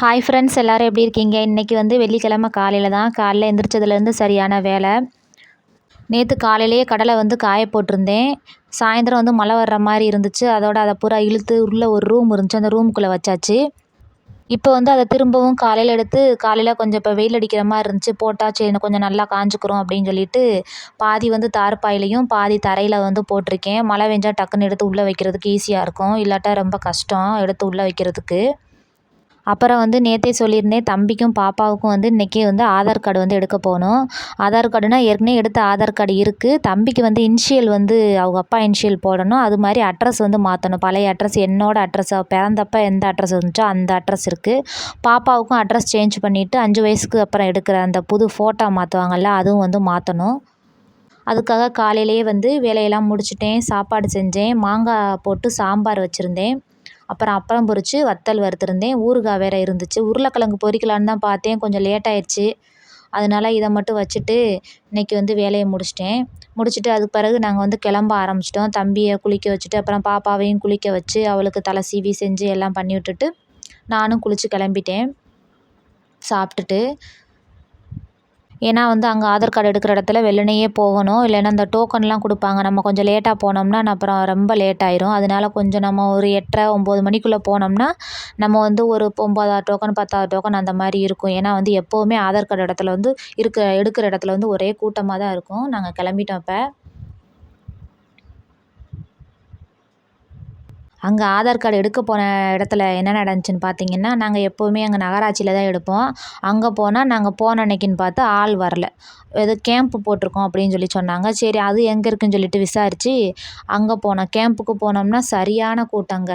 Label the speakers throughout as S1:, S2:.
S1: Hi friends எல்லோரும் எப்படி இருக்கீங்க? இன்றைக்கி வந்து வெள்ளிக்கிழமை காலையில் தான். காலையில் எந்திரிச்சதுலேருந்து சரியான வேலை. நேற்று காலையிலேயே கடலை வந்து காய போட்டிருந்தேன். சாயந்தரம் வந்து மழை வர்ற மாதிரி இருந்துச்சு. அதோட அதை பூரா இழுத்து உள்ளே ஒரு ரூம் இருந்துச்சு. அந்த ரூமுக்குள்ளே வச்சாச்சு. இப்போ வந்து அதை திரும்பவும் காலையில் எடுத்து காலையில் கொஞ்சம் இப்போ வெயில் அடிக்கிற மாதிரி இருந்துச்சு. போட்டால் சரி கொஞ்சம் நல்லா காஞ்சிக்கிறோம் அப்படின்னு சொல்லிட்டு பாதி வந்து தார்பாயிலையும் பாதி தரையில் வந்து போட்டிருக்கேன். மழை வெஞ்சால் டக்குன்னு எடுத்து உள்ளே வைக்கிறதுக்கு ஈஸியாக இருக்கும். இல்லாட்டா ரொம்ப கஷ்டம் எடுத்து உள்ளே வைக்கிறதுக்கு. அப்புறம் வந்து நேற்றே சொல்லியிருந்தேன் தம்பிக்கும் பாப்பாவுக்கும் வந்து இன்றைக்கி வந்து ஆதார் கார்டு வந்து எடுக்க போகணும் ஆதார் கார்டுனால் ஏற்கனவே எடுத்த ஆதார் கார்டு இருக்குது தம்பிக்கு வந்து இன்ஷியல் வந்து அவங்க அப்பா இன்ஷியல் போடணும். அது மாதிரி அட்ரஸ் வந்து மாற்றணும் பழைய அட்ரஸ் என்னோடய அட்ரஸ் பிறந்தப்ப எந்த அட்ரஸ் இருந்துச்சோ அந்த அட்ரஸ் இருக்குது பாப்பாவுக்கும் அட்ரஸ் சேஞ்ச் பண்ணிவிட்டு அஞ்சு வயசுக்கு அப்புறம் எடுக்கிற அந்த புது ஃபோட்டோ மாற்றுவாங்கள்ல அதுவும் வந்து மாற்றணும் அதுக்காக காலையிலேயே வந்து வேலையெல்லாம் முடிச்சுட்டேன் சாப்பாடு செஞ்சேன். மாங்காய் போட்டு சாம்பார் வச்சுருந்தேன். அப்புறம் அப்பளம் பொரித்து வத்தல் வறுத்துருந்தேன். ஊறுகாய் வேறு இருந்துச்சு. உருளைக்கிழங்கு பொரிக்கலான்னு தான் பார்த்தேன். கொஞ்சம் லேட் ஆயிடுச்சு. அதனால இதை மட்டும் வச்சுட்டு இன்றைக்கி வந்து வேலையை முடிச்சிட்டேன். முடிச்சுட்டு அதுக்கு பிறகு நாங்கள் வந்து கிளம்ப ஆரம்பிச்சிட்டோம். தம்பியை குளிக்க வச்சுட்டு அப்புறம் பாப்பாவையும் குளிக்க வச்சு அவளுக்கு தலை சீவி செஞ்சு எல்லாம் பண்ணி விட்டுட்டு நானும் குளித்து கிளம்பிட்டேன். சாப்பிட்டுட்டு ஏன்னா வந்து அங்கே ஆதார் கார்டு எடுக்கிற இடத்துல வெள்ளனையே போகணும். இல்லைன்னா அந்த டோக்கன்லாம் கொடுப்பாங்க. நம்ம கொஞ்சம் லேட்டாக போனோம்னா அப்புறம் ரொம்ப லேட் ஆயிரும். அதனால கொஞ்சம் நம்ம ஒரு எட்டரை ஒம்பது மணிக்குள்ளே போனோம்னா நம்ம வந்து ஒரு ஒம்பதாவது டோக்கன் பத்தாவது டோக்கன் அந்த மாதிரி இருக்கும். ஏன்னா வந்து எப்போவுமே ஆதார் கார்டு இடத்துல வந்து இருக்க எடுக்கிற இடத்துல வந்து ஒரே கூட்டமாக தான் இருக்கும். நாங்கள் கிளம்பிட்டோம் இப்போ. அங்கே ஆதார் கார்டு எடுக்க போன இடத்துல என்ன நடந்துச்சுன்னு பார்த்தீங்கன்னா நாங்கள் எப்போவுமே அங்கே நகராட்சியில் தான் எடுப்போம். அங்கே போனால் நாங்கள் போன அன்னைக்குன்னு பார்த்து ஆள் வரல. ஏதோ கேம்ப்பு போட்டிருக்கோம் அப்படின்னு சொல்லி சொன்னாங்க. சரி அது எங்கே இருக்குன்னு சொல்லிட்டு விசாரித்து அங்கே போனோம். கேம்ப்புக்கு போனோம்னா சரியான கூட்டங்க.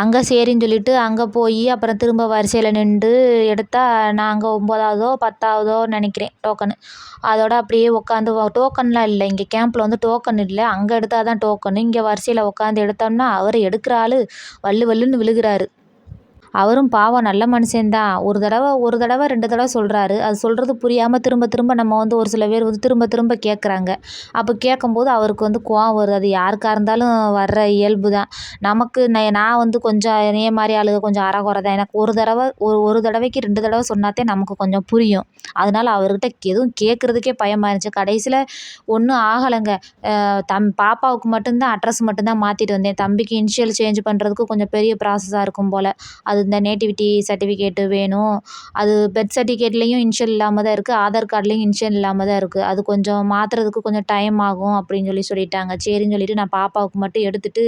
S1: அங்கே சரின்னு சொல்லிட்டு அங்கே போய் அப்புறம் திரும்ப வரிசையில் நின்று எடுத்தால் நாங்கள் ஒம்பதாவதோ பத்தாவதோ நினைக்கிறேன் டோக்கனு அதோட அப்படியே உட்காந்து டோக்கன்லாம் இல்லை இங்கே கேம்பில் வந்து டோக்கன் இல்லை. அங்கே எடுத்தால் தான் டோக்கனு இங்கே வரிசையில் உட்காந்து எடுத்தோம்னா அவர் எடுக்கிற ஆள் வள்ளு வள்ளுன்னு விழுகிறாரு. அவரும் பாவம் நல்ல மனுஷன்தான் ஒரு தடவை ஒரு தடவை ரெண்டு தடவை சொல்கிறாரு அது சொல்கிறது புரியாமல் திரும்ப திரும்ப நம்ம வந்து ஒரு சில பேர் வந்து திரும்ப திரும்ப கேட்குறாங்க அப்போ கேட்கும்போது அவருக்கு வந்து கோவம் வருது. அது யாருக்காக இருந்தாலும் வர்ற இயல்பு தான். நமக்கு நான் வந்து கொஞ்சம் என்னைய மாதிரி ஆளுக கொஞ்சம் அறகுறை தான். எனக்கு ஒரு தடவை ஒரு ஒரு தடவைக்கு ரெண்டு தடவை சொன்னாத்தே நமக்கு கொஞ்சம் புரியும். அதனால் அவர்கிட்ட எதுவும் கேட்குறதுக்கே பயமாக இருந்துச்சு. கடைசியில் ஒன்றும் ஆகலைங்க. தம் பாப்பாவுக்கு மட்டும்தான் அட்ரஸ் மட்டும்தான் மாற்றிட்டு வந்தேன். தம்பிக்கு இனிஷியல் சேஞ்ச் பண்ணுறதுக்கு கொஞ்சம் பெரிய ப்ராசஸாக இருக்கும் போல். அது இந்த நேட்டிவிட்டி சர்டிஃபிகேட்டு வேணும். அது பெர்த் சர்டிஃபிகேட்லேயும் இன்ஷியல் இல்லாமல் தான் இருக்குது ஆதார் கார்ட்லேயும் இன்ஷியல் இல்லாமல் தான் இருக்குது அது கொஞ்சம் மாற்றுறதுக்கு கொஞ்சம் டைம் ஆகும் அப்படின்னு சொல்லி சொல்லிட்டாங்க. சரின்னு சொல்லிட்டு நான் பாப்பாவுக்கு மட்டும் எடுத்துட்டு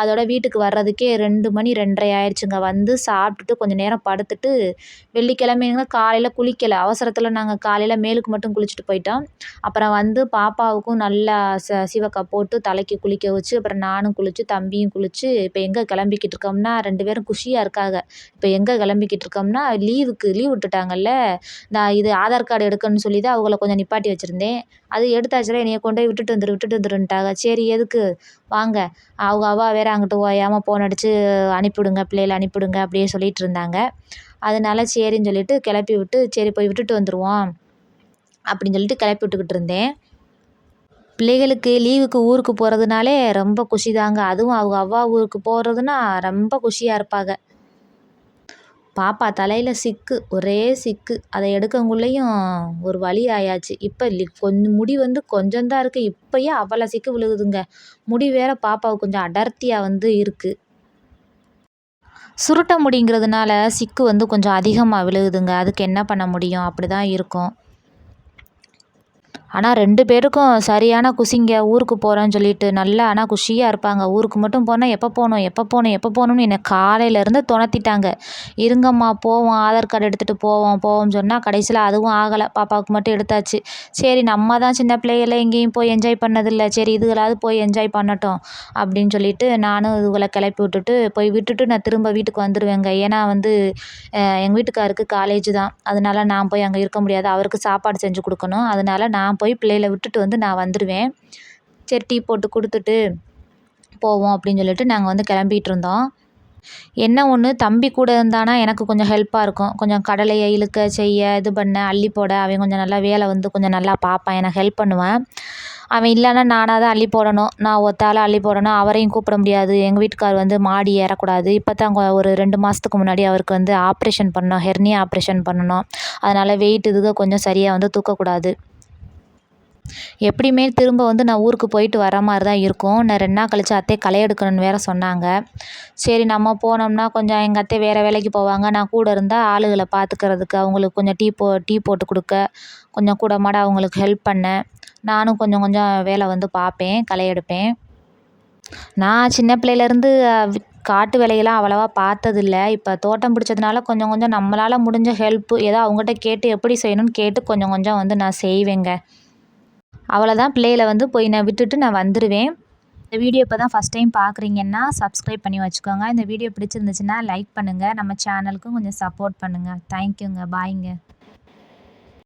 S1: அதோட வீட்டுக்கு வர்றதுக்கே ரெண்டு மணி ரெண்டரை ஆயிடுச்சுங்க. வந்து சாப்பிட்டுட்டு கொஞ்சம் நேரம் படுத்துட்டு வெள்ளிக்கிழமைங்க காலையில் குளிக்கலை. அவசரத்தில் நாங்கள் காலையில் மேலுக்கு மட்டும் குளிச்சுட்டு போயிட்டோம். அப்புறம் வந்து பாப்பாவுக்கும் நல்லா ச சிவக்கா போட்டு தலைக்கு குளிக்க வச்சு அப்புறம் நானும் குளித்து தம்பியும் குளித்து இப்போ எங்கே கிளம்பிக்கிட்டு இருக்கோம்னா ரெண்டு பேரும் குஷியாக இருக்காங்க. இப்போ எங்கே கிளம்பிக்கிட்டு இருக்கோம்னா லீவுக்கு லீவ் விட்டுட்டாங்கல்ல நான் இது ஆதார் கார்டு எடுக்கணும்னு சொல்லி தான் அவங்கள கொஞ்சம் நிப்பாட்டி வச்சுருந்தேன். அது எடுத்தாச்சுல என்னையை கொண்டு போய் விட்டுட்டு வந்துடு விட்டுட்டு வந்துடுன்ட்டாங்க சரி எதுக்கு? வாங்க. அவங்க அவா வேறு அங்கிட்டு ஓயாமல் ஃபோன் அடித்து அனுப்பிவிடுங்க பிள்ளைகளை அனுப்பிவிடுங்க அப்படியே சொல்லிகிட்டு இருந்தாங்க. அதனால சரின்னு சொல்லிட்டு கிளப்பி விட்டு சரி போய் விட்டுட்டு வந்துடுவோம் அப்படின்னு சொல்லிட்டு கிளப்பி விட்டுக்கிட்டு இருந்தேன். பிள்ளைகளுக்கு லீவுக்கு ஊருக்கு போகிறதுனாலே ரொம்ப குஷி தாங்க. அதுவும் அவங்க அவ்வா ஊருக்கு போகிறதுனா ரொம்ப குஷியாக இருப்பாங்க. பாப்பா தலையில் சிக்கு ஒரே சிக்கு. அதை எடுக்கங்குள்ளேயும் ஒரு வழி ஆயாச்சு. இப்போ லி கொஞ்சம் முடி வந்து கொஞ்சந்தான் இருக்குது இப்போயே அவ்வளோ சிக்கு விழுகுதுங்க. முடி வேற பாப்பாவுக்கு கொஞ்சம் அடர்த்தியாக வந்து இருக்குது சுருட்ட முடிங்கிறதுனால சிக்கு வந்து கொஞ்சம் அதிகமாக விழுகுதுங்க. அதுக்கு என்ன பண்ண முடியும்? அப்படி தான் இருக்கும். ஆனால் ரெண்டு பேருக்கும் சரியான குஷிங்க ஊருக்கு போகிறோன்னு சொல்லிட்டு நல்லா ஆனால் குஷியாக இருப்பாங்க. ஊருக்கு மட்டும் போனால் எப்போ போகணும் எப்போ போகணும் எப்போ போகணும்னு என்னை காலையிலேருந்து துணத்திட்டாங்க இருங்கம்மா போவோம் ஆதார் கார்டு எடுத்துகிட்டு போவோம் போவோம்னு சொன்னால் கடைசியில் அதுவும் ஆகலை. பாப்பாவுக்கு மட்டும் எடுத்தாச்சு. சரி நம்ம தான் சின்ன பிள்ளைகள எங்கேயும் போய் என்ஜாய் பண்ணதில்லை. சரி இதுகளாவது போய் என்ஜாய் பண்ணட்டும் அப்படின்னு சொல்லிட்டு நானும் இதுகளை கிளப்பி விட்டுட்டு போய் விட்டுட்டு நான் திரும்ப வீட்டுக்கு வந்துடுவேங்க ஏன்னா வந்து எங்கள் வீட்டுக்காருக்கு காலேஜ் தான். அதனால நான் போய் அங்கே இருக்க முடியாது. அவருக்கு சாப்பாடு செஞ்சு கொடுக்கணும். அதனால நான் போய் பிள்ளைகளை விட்டுட்டு வந்து நான் வந்துடுவேன் சரி டீ போட்டு கொடுத்துட்டு போவோம் அப்படின்னு சொல்லிட்டு நாங்கள் வந்து கிளம்பிட்டு இருந்தோம். என்ன ஒன்று தம்பி கூட இருந்தானா எனக்கு கொஞ்சம் ஹெல்ப்பாக இருக்கும். கொஞ்சம் கடலையை இழுக்க செய்ய இது பண்ண அள்ளி போட அவன் கொஞ்சம் நல்லா வேலை வந்து கொஞ்சம் நல்லா பார்ப்பான். எனக்கு ஹெல்ப் பண்ணுவேன். அவன் இல்லைன்னா நானாக தான் அள்ளி போடணும். நான் ஒத்தால அள்ளி போடணும். அவரையும் கூப்பிட முடியாது. எங்கள் வீட்டுக்கார் வந்து மாடி ஏறக்கூடாது. இப்போ தான் ஒரு ரெண்டு மாதத்துக்கு முன்னாடி அவருக்கு வந்து ஆப்ரேஷன் பண்ணோம் ஹெர்னியா ஆப்ரேஷன் பண்ணணும். அதனால் வெயிட் இதுக்கு கொஞ்சம் சரியாக வந்து தூக்கக்கூடாது. எப்படியுமே திரும்ப வந்து நான் ஊருக்கு போயிட்டு வர மாதிரி தான் இருக்கும். நான் ரெண்டு நாள் கழித்து அத்தையை களை எடுக்கணும்னு வேறு சொன்னாங்க. சரி நம்ம போனோம்னா கொஞ்சம் எங்கள் அத்தை வேறு வேலைக்கு போவாங்க. நான் கூட இருந்தால் ஆளுகளை பார்த்துக்கறதுக்கு அவங்களுக்கு கொஞ்சம் டீ போ டீ போட்டு கொடுக்க கொஞ்சம் கூட மாட அவங்களுக்கு ஹெல்ப் பண்ண. நானும் கொஞ்சம் கொஞ்சம் வேலை வந்து பார்ப்பேன் களை எடுப்பேன். நான் சின்ன பிள்ளையிலேருந்து காட்டு வேலையெல்லாம் அவ்வளோவா பார்த்ததில்ல. இப்போ தோட்டம் பிடிச்சதுனால கொஞ்சம் கொஞ்சம் நம்மளால் முடிஞ்ச ஹெல்ப்பு ஏதோ அவங்ககிட்ட கேட்டு எப்படி செய்யணும்னு கேட்டு கொஞ்சம் கொஞ்சம் வந்து நான் செய்வேங்க. அவ்வளோதான் பிள்ளைகளை வந்து போய் நான் விட்டுட்டு நான் வந்துடுவேன் இந்த வீடியோ இப்போ தான் ஃபஸ்ட் டைம் பார்க்குறீங்கன்னா சப்ஸ்கிரைப் பண்ணி வச்சுக்கோங்க. இந்த வீடியோ பிடிச்சிருந்துச்சுன்னா லைக் பண்ணுங்கள் நம்ம சேனலுக்கும் கொஞ்சம் சப்போர்ட் பண்ணுங்கள் தேங்க்யூங்க பாய்ங்க